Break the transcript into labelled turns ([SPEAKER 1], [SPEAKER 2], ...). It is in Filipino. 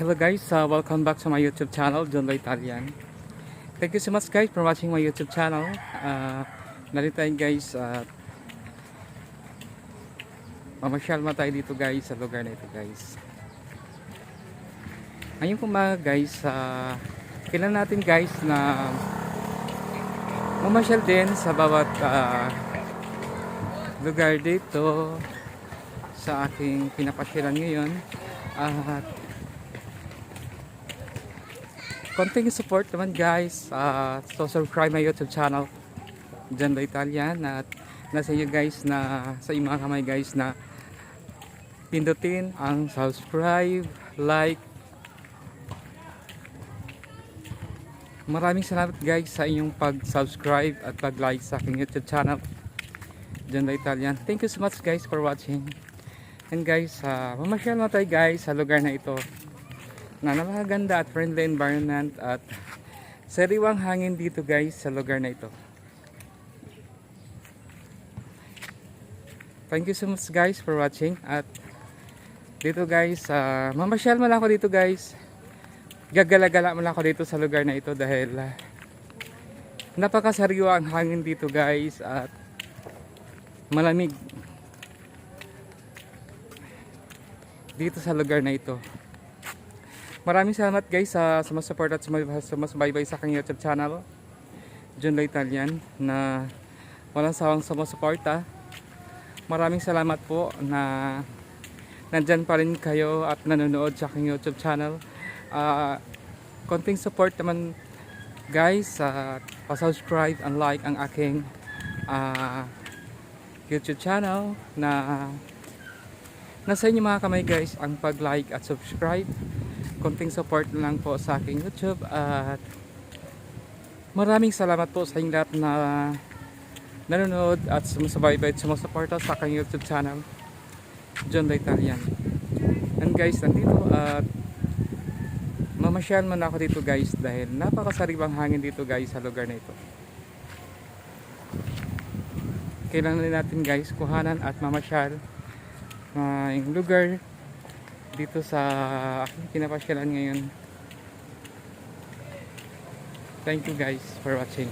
[SPEAKER 1] Hello guys, uh, welcome back to my YouTube channel, John Lo Italian. Thank you so much guys for watching my YouTube channel. Uh, narito tayo guys at mamasyal ma tayo dito guys sa lugar na ito guys. Ngayong umaga guys, uh, kailan natin guys na mamasyal din sa bawat uh, lugar dito sa aking pinapasyalan ngayon. At konting support naman guys uh, so subscribe my youtube channel. John Lo Italian? At nasa inyo guys na sa inyong kamay guys na pindutin ang subscribe like. Maraming salamat guys sa inyong pag subscribe at pag like sa aking youtube channel. Lo Italian? Thank you so much guys for watching. And guys uh, mamasyal na tayo guys sa lugar na ito na napakaganda at friendly environment at sariwang hangin dito guys sa lugar na ito. Thank you so much guys for watching at dito guys, uh, mamasyal mo lang ako dito guys. Gagala-gala mo lang ako dito sa lugar na ito dahil uh, napakasariwa ang hangin dito guys at malamig dito sa lugar na ito. Maraming salamat guys sa sumasupport at sumab- sumasubaybay sa aking YouTube channel. John Lo Italian na walang sawang sumusuporta. Maraming salamat po na nandyan pa rin kayo at nanonood sa aking YouTube channel. Ah, konting support naman guys sa pa-subscribe and like ang aking ah, YouTube channel na nasa inyo mga kamay guys ang pag-like at subscribe konting support lang po sa aking YouTube at maraming salamat po sa inyong lahat na nanonood at sumusubaybay at sumusuporta sa aking YouTube channel John Lo Italian and guys nandito at mamasyal man ako dito guys dahil napakasariwang hangin dito guys sa lugar na ito. Kailangan natin guys kuhanan at mamasyal yung lugar dito sa aking pinapasyalan ngayon. Thank you guys for watching.